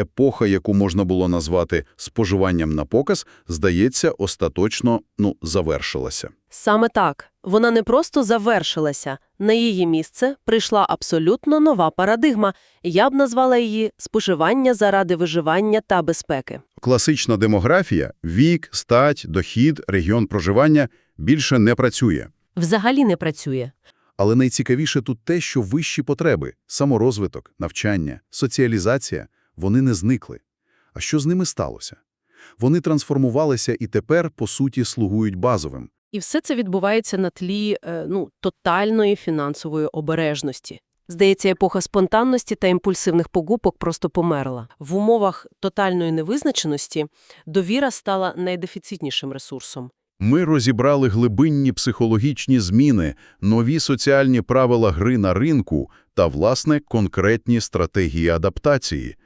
Епоха, яку можна було назвати споживанням на показ, здається, остаточно, ну, завершилася. Саме так. Вона не просто завершилася. На її місце прийшла абсолютно нова парадигма. Я б назвала її споживання заради виживання та безпеки. Класична демографія – вік, стать, дохід, регіон проживання – більше не працює. Взагалі не працює. Але найцікавіше тут те, що вищі потреби – саморозвиток, навчання, соціалізація – вони не зникли. А що з ними сталося? Вони трансформувалися і тепер, по суті, слугують базовим. І все це відбувається на тлі е, ну, тотальної фінансової обережності. Здається, епоха спонтанності та імпульсивних погубок просто померла. В умовах тотальної невизначеності довіра стала найдефіцитнішим ресурсом. Ми розібрали глибинні психологічні зміни, нові соціальні правила гри на ринку та, власне, конкретні стратегії адаптації.